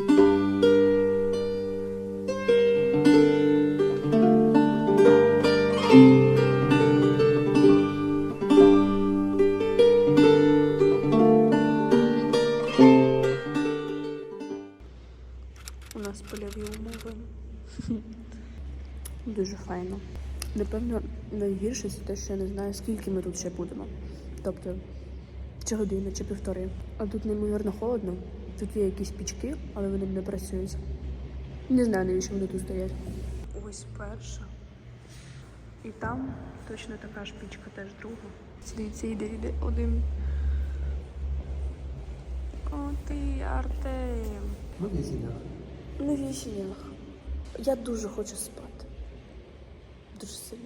У нас польові умови. Дуже файно. Напевно, найгірше це те, що я не знаю, скільки ми тут ще будемо. Тобто, чи годину, чи півтори. А тут неймовірно холодно. Тут є якісь пічки, але вони не працюють. Не знаю, навіщо вони тут стоять. Ось перша. І там точно така ж пічка, теж друга. Дивіться, йде, йде один. О, ти, Артем. Ну, в сінях. На вісінях. Я дуже хочу спати. Дуже сильно.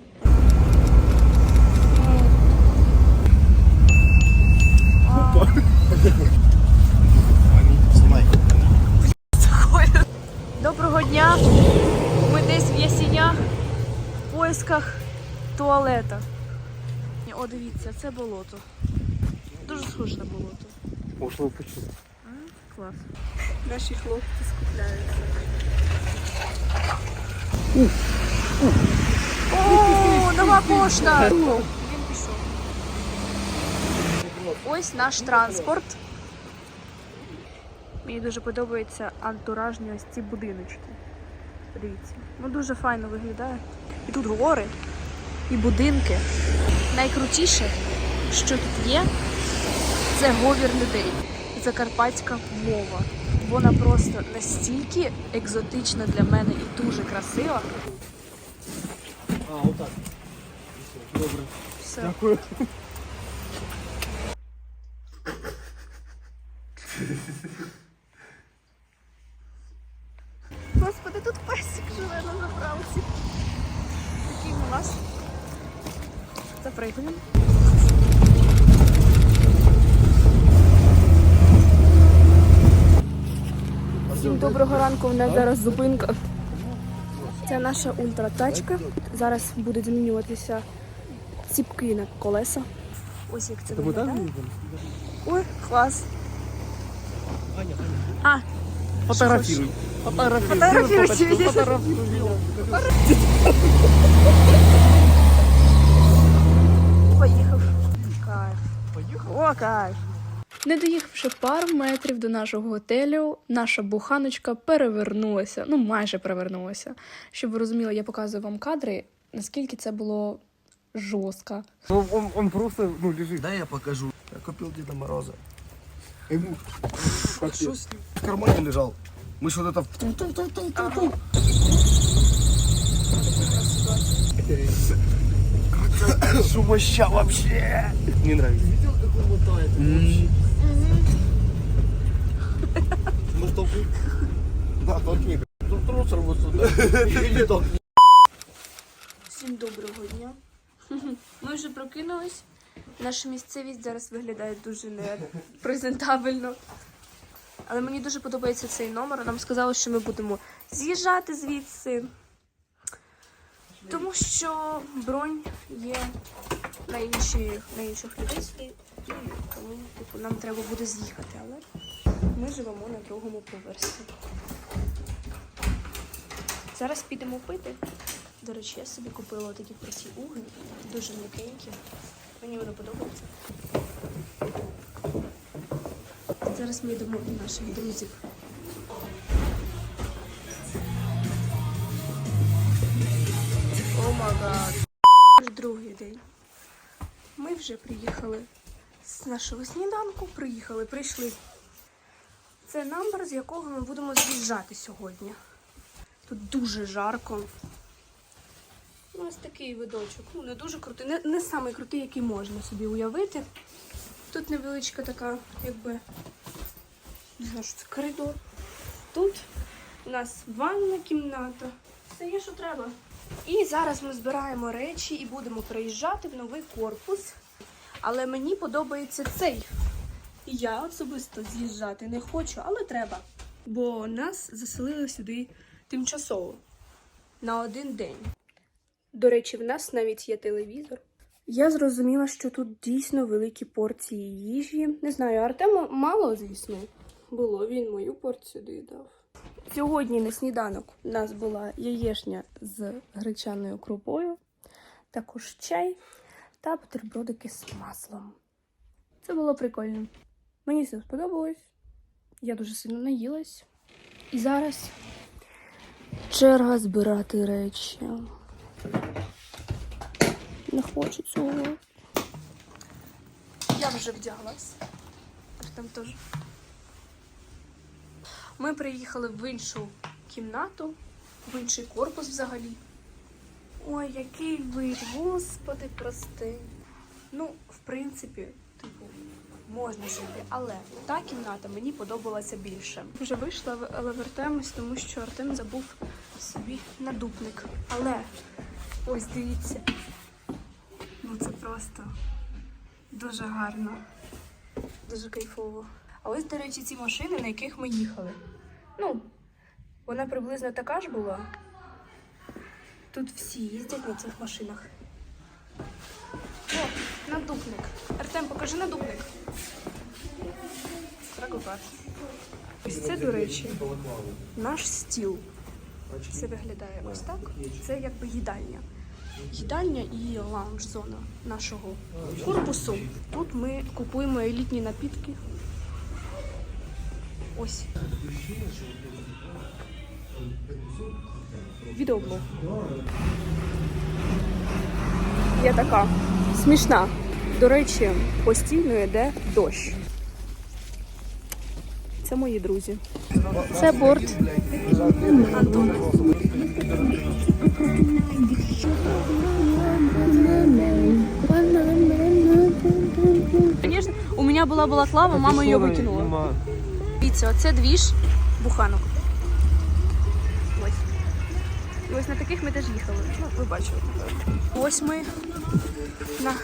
Знімай. Доброго дня! Ми десь в ясінях в поисках туалета. О, дивіться, це болото. Дуже схоже на болото. Пошло почув. Клас. Наші хлопці скупляються. О, нова пошта! Він пішов. Ось наш транспорт. Мені дуже подобаються антуражні ось ці будиночки. Подивіться. Ну дуже файно виглядає. І тут гори, і будинки. Найкрутіше, що тут є, це говір людей. Закарпатська мова. Вона просто настільки екзотична для мене і дуже красива. А, отак. Добре. Все. Дякую. Господи, тут песик живе на заправці. Такий у нас. Запригуємо. Всім доброго ранку. У нас зараз зупинка. Це наша ультратачка. Зараз будуть змінюватися ціпки на колеса. Ось як це виглядає. Ой, клас. А, Фотографируй. Фотографируй. Фотографируйте меня. Фотографируй. О, кайф. Не доїхавши пару метрів до нашого готелю, наша буханочка перевернулася. Ну, майже перевернулася. Щоб ви розуміли, я показую вам кадри, наскільки це було жорстко. Ну, он, он просто, ну, лежит. Да, я покажу. Я купил Деда Мороза. Ему. А что с ним? В кармане лежал. Мы ж вот это... Шумоща вообще. Не нравится. Толкни. Да, толкни. Тут сюда. Или толкни. Всім доброго дня. Ми вже прокинулись. Наша місцевість зараз виглядає дуже непрезентабельно. Але мені дуже подобається цей номер. Нам сказали, що ми будемо з'їжджати звідси. Тому що бронь є на, інші, на інших людей тому типу, нам треба буде з'їхати. Але ми живемо на другому поверсі. Зараз підемо пити. До речі, я собі купила такі круті угли, дуже м'якенькі. Мені вони подобаються. Зараз ми йдемо до наших друзів. О магад. Другий день. Ми вже приїхали з нашого сніданку. Приїхали, прийшли. Це намбер, з якого ми будемо з'їжджати сьогодні. Тут дуже жарко. Ну, ось такий видочок. Ну, не дуже крутий. Не, не самий крутий, який можна собі уявити. Тут невеличка така, якби, не знаю, що це коридор. Тут у нас ванна кімната. Все є, що треба. І зараз ми збираємо речі і будемо приїжджати в новий корпус. Але мені подобається цей. І я особисто з'їжджати не хочу, але треба. Бо нас заселили сюди тимчасово на один день. До речі, в нас навіть є телевізор. Я зрозуміла, що тут дійсно великі порції їжі. Не знаю, Артему мало, звісно. було, він мою порцію доїдав. Сьогодні на сніданок у нас була яєшня з гречаною крупою, також чай та бутербродики з маслом. Це було прикольно. Мені все сподобалось. Я дуже сильно наїлась. І зараз черга збирати речі. Не хочу цього. Я вже вдяглась. Там теж. Ми приїхали в іншу кімнату, в інший корпус взагалі. Ой, який вид, господи, прости. Ну, в принципі, типу, можна жити, але та кімната мені подобалася більше. Вже вийшла, але вертаємось, тому що Артем забув собі надупник. Але ось дивіться. Ну це просто дуже гарно, дуже кайфово. А ось, до речі, ці машини, на яких ми їхали. Ну, вона приблизно така ж була. Тут всі їздять на цих машинах. О, надупник. Артем, покажи надупник. Трагопар. Ось це, до речі, наш стіл. Це виглядає ось так. Це якби їдальня. Їдальня і лаунж-зона нашого корпусу. Тут ми купуємо елітні напітки. Ось. Відеоблог. Я така смішна. До речі, постійно йде дощ. Це мої друзі. Це борт. Конечно, у меня была балаклава, мама выкинула. Нема. Дивіться, оце двіж буханок. Ось на таких ми теж їхали. Ну, ви бачили. Ось ми на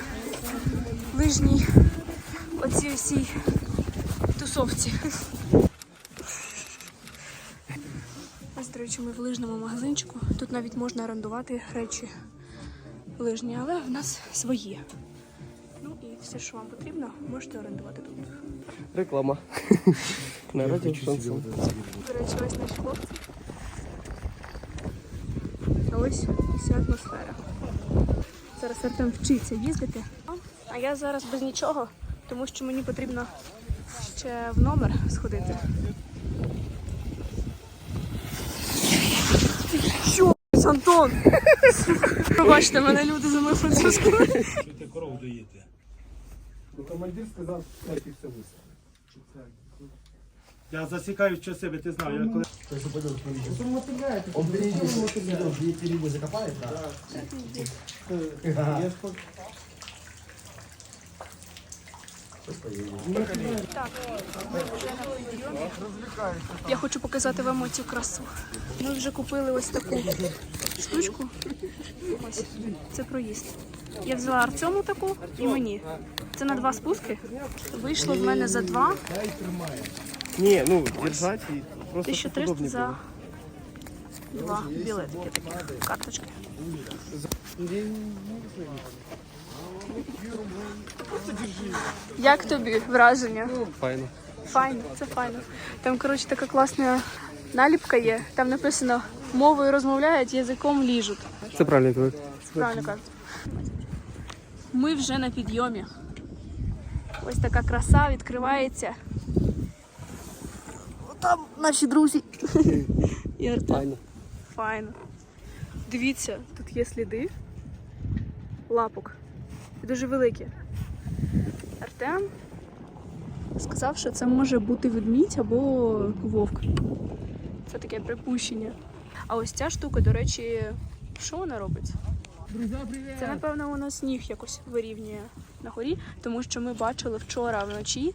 лижній оцій всій тусовці. Ось, до речі, ми в лижному магазинчику. Тут навіть можна орендувати речі лижні, але в нас свої. Ну і все, що вам потрібно, можете орендувати тут. Реклама. На радіо До речі, ось наші хлопці. Ось вся атмосфера. Зараз Артем вчиться їздити. А я зараз без нічого, тому що мені потрібно ще в номер сходити. Що, Антон? Пробачте, мене люди за мною французькою. Що ти коров доїти? Ну, командир сказав, що все виставить. Я засікаю що себе, ти знав, я коли Он перейдет, эти рыбы закопает, да? Так, ми вже на підйомі. Я хочу показати вам оцю красу. Ми вже купили ось таку штучку. Ось, це проїзд. Я взяла Артему таку і мені. Це на два спуски. Вийшло в мене за два. Не, ну, держать и просто 1300 за два білетики таких, карточки. Як тобі враження? было. Файно. Файно, це файно. Там, коротше, така класна наліпка є. Там написано мовою розмовляють, язиком ліжуть. Це правильно говорить. Правильно кажуть. Ми вже на підйомі. Ось така краса відкривається. Там наші друзі. І Артем. Файно. Файно. Дивіться, тут є сліди лапок. І Дуже великі. Артем сказав, що це може бути ведмідь або вовк. Це таке припущення. А ось ця штука, до речі, що вона робить? Це, напевно, воно сніг якось вирівнює на горі, тому що ми бачили вчора вночі,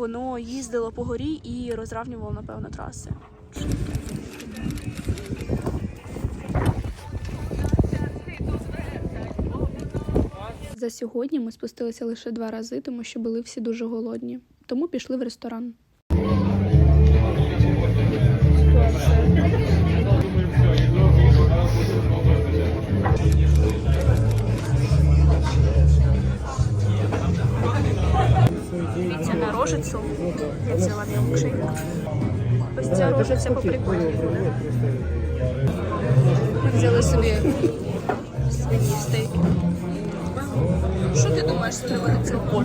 воно їздило по горі і розравнювало, напевно, траси. За сьогодні ми спустилися лише два рази, тому що були всі дуже голодні. Тому пішли в ресторан. На. Я взяла мілкшейк. Ось ця рожа, це по буде. Ми взяли собі свині стейки. Що ти думаєш з приводу цього?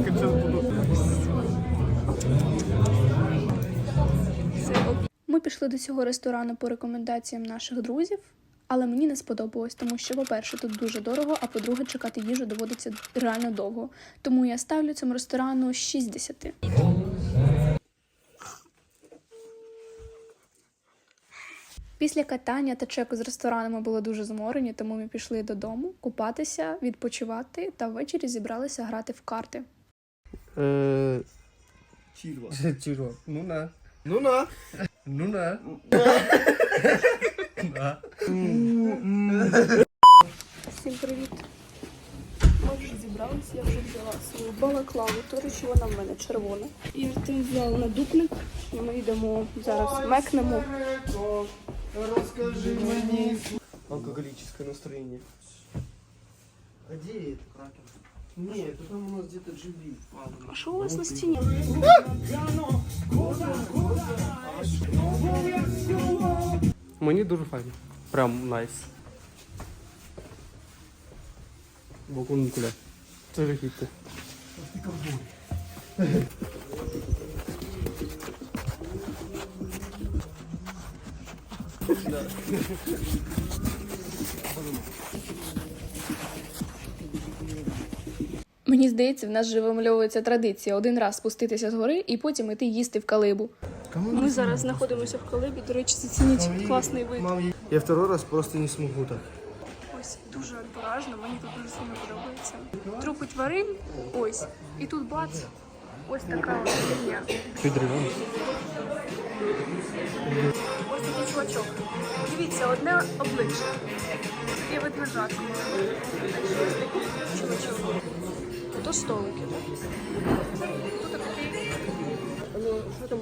Це. Ми пішли до цього ресторану по рекомендаціям наших друзів, але мені не сподобалось, тому що, по-перше, тут дуже дорого, а по-друге, чекати їжу доводиться реально довго. Тому я ставлю цьому ресторану 6 з 10. Після катання та чеку з ресторану ми були дуже зморені, тому ми пішли додому купатися, відпочивати та ввечері зібралися грати в карти. Е, Чірва. Чірва. Ну на. Ну на. Ну на. Всім привіт! Ми вже зібралися, я вже взяла свою балаклаву, то речі вона в мене червона. І Артем взяв надупник, і ми йдемо зараз мекнемо. Расскажи мне. Алкоголическое настроение. А где это? Нет, это там у нас где-то джиби. А що у вас на стіні? Мені дуже файно. Прям найс. Бокункуля. Це жахіття. Мені здається, в нас же вимальовується традиція один раз спуститися з гори і потім іти їсти в калибу. Ми зараз знаходимося в калибі. До речі, зацініть класний вид. Я второй раз просто не смогу так. Ось дуже антуражно, мені тут дуже сильно подобається. Трупи тварин, ось. І тут бац. Ось така ось фігня. Підриваєш. Ось такий чувачок. Дивіться, одне обличчя. Таке такий чувачок. Тут столики, так? Тут такий. Ну, что там?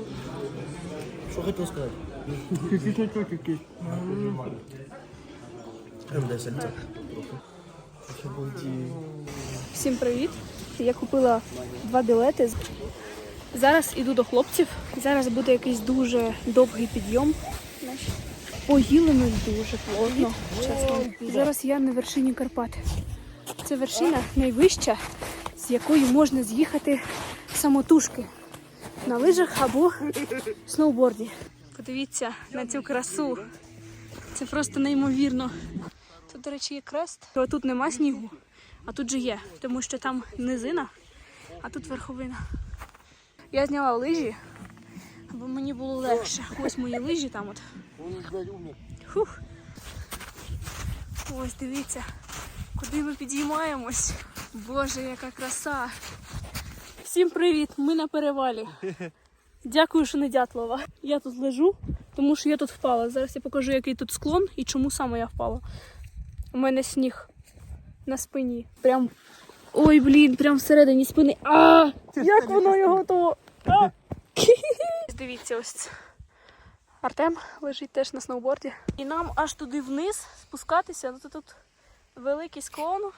Что хотел сказать? Прям дай сальца. Сейчас будет и... Всім привіт! Я купила два білети. Зараз іду до хлопців. Зараз буде якийсь дуже довгий підйом. Поїли ми дуже плотно, чесно. Зараз я на вершині Карпат. Це вершина найвища, з якою можна з'їхати самотужки на лижах або сноуборді. Подивіться на цю красу. Це просто неймовірно. Тут, до речі, є крест. Тут нема снігу, а тут же є, тому що там низина, а тут верховина. Я зняла лижі, аби мені було легше. Ось мої лижі там от. Фух. Ось дивіться, куди ми підіймаємось. Боже, яка краса. Всім привіт! Ми на перевалі. Дякую, що не Дятлова. Я тут лежу, тому що я тут впала. Зараз я покажу, який тут склон і чому саме я впала. У мене сніг на спині. Прям. Ой, блін, прям всередині спини. А! Як воно його то? А! Дивіться, ось. це. Артем лежить теж на сноуборді. І нам аж туди вниз спускатися. Ну, то тут великий склон.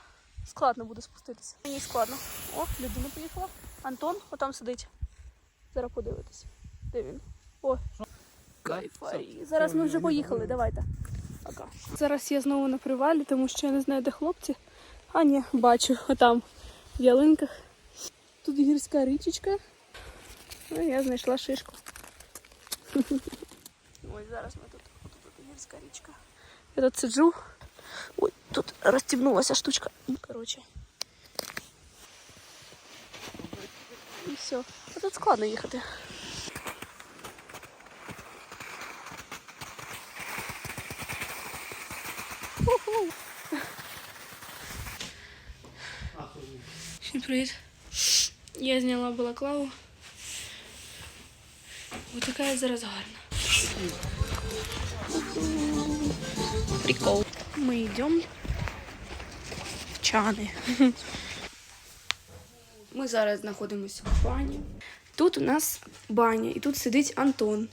Складно буде спуститися. Мені складно. О, людина поїхала. Антон отам сидить. Зараз подивитись. Де він? О, кайфарі. Зараз ми вже поїхали, давайте. Пока. Зараз я знову на привалі, тому що я не знаю, де хлопці. А ні, бачу, отам в ялинках. Тут гірська річечка. Ну, я знайшла шишку. Ось зараз ми тут. Тут гірська річка. Я тут сиджу. Ой, тут розтібнулася штучка. Коротше. І все. А тут складно їхати. Всім привіт. Я зняла балаклаву. Ось така я зараз гарна. Прикол. Ми йдемо в чани. Ми зараз знаходимося в бані. Тут у нас баня, і тут сидить Антон.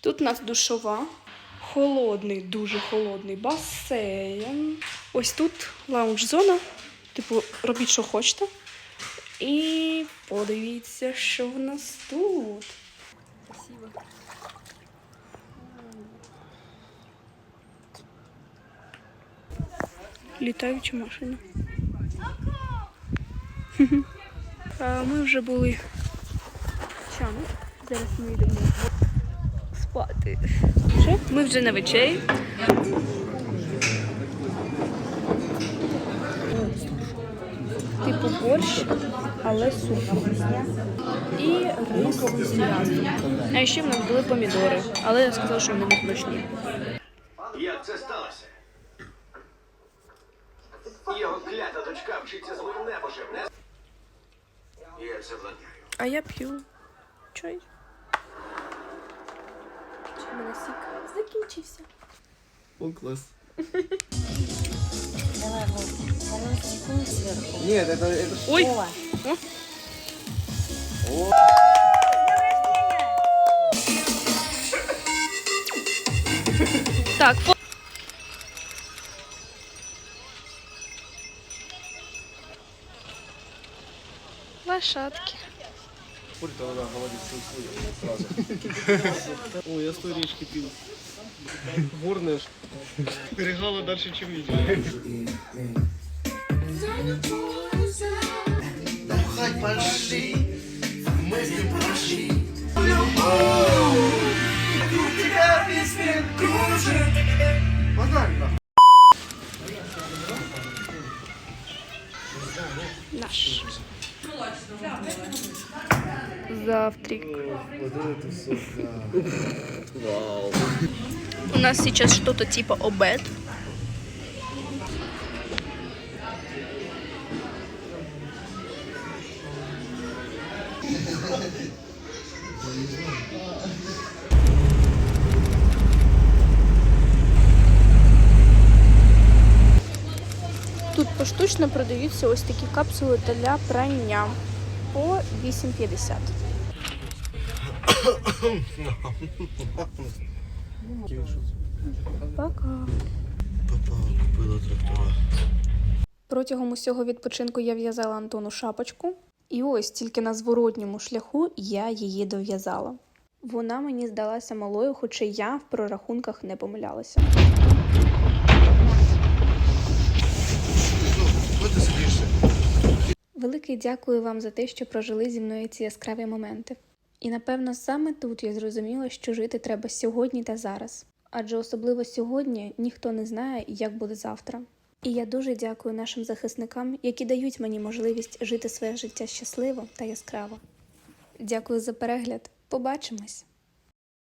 Тут у нас душова, холодний, дуже холодний басейн. Ось тут лаунж-зона. Типу, робіть, що хочете. І подивіться, що в нас тут. Красиво. Літаюча машина. А Ми вже були чани. Зараз ми йдемо спати. Ми вже на вечері. Типу борщ, але суп. І рис з м'ясом. А ще в нас були помідори, але я сказала, що вони не смачні. Як це сталося? Його клята дочка вчиться з моїм небожем, не? Я це владнаю. А я п'ю чай. Чи в мене сік закінчився. О, класс. Нет, это, это ж- Ой! Так, фо... Лошадки. Пульт она говорит своим сразу. Ой, я с той речки пил. Бурнеш. Перегала дальше, чем відео. Ну пошли, мысли пошли. Вокруг тебя весь кружит. Погнали. Наш. Завтрак. Вот это все. Вау. У нас сейчас что-то типа обед. Тут поштучно продаються ось такі капсули для прання по 8,50. Пока. Папа купила трактора. Протягом усього відпочинку я в'язала Антону шапочку, і ось тільки на зворотньому шляху я її дов'язала. Вона мені здалася малою, хоча я в прорахунках не помилялася. Велике дякую вам за те, що прожили зі мною ці яскраві моменти. І напевно саме тут я зрозуміла, що жити треба сьогодні та зараз. Адже особливо сьогодні ніхто не знає, як буде завтра. І я дуже дякую нашим захисникам, які дають мені можливість жити своє життя щасливо та яскраво. Дякую за перегляд. Побачимось!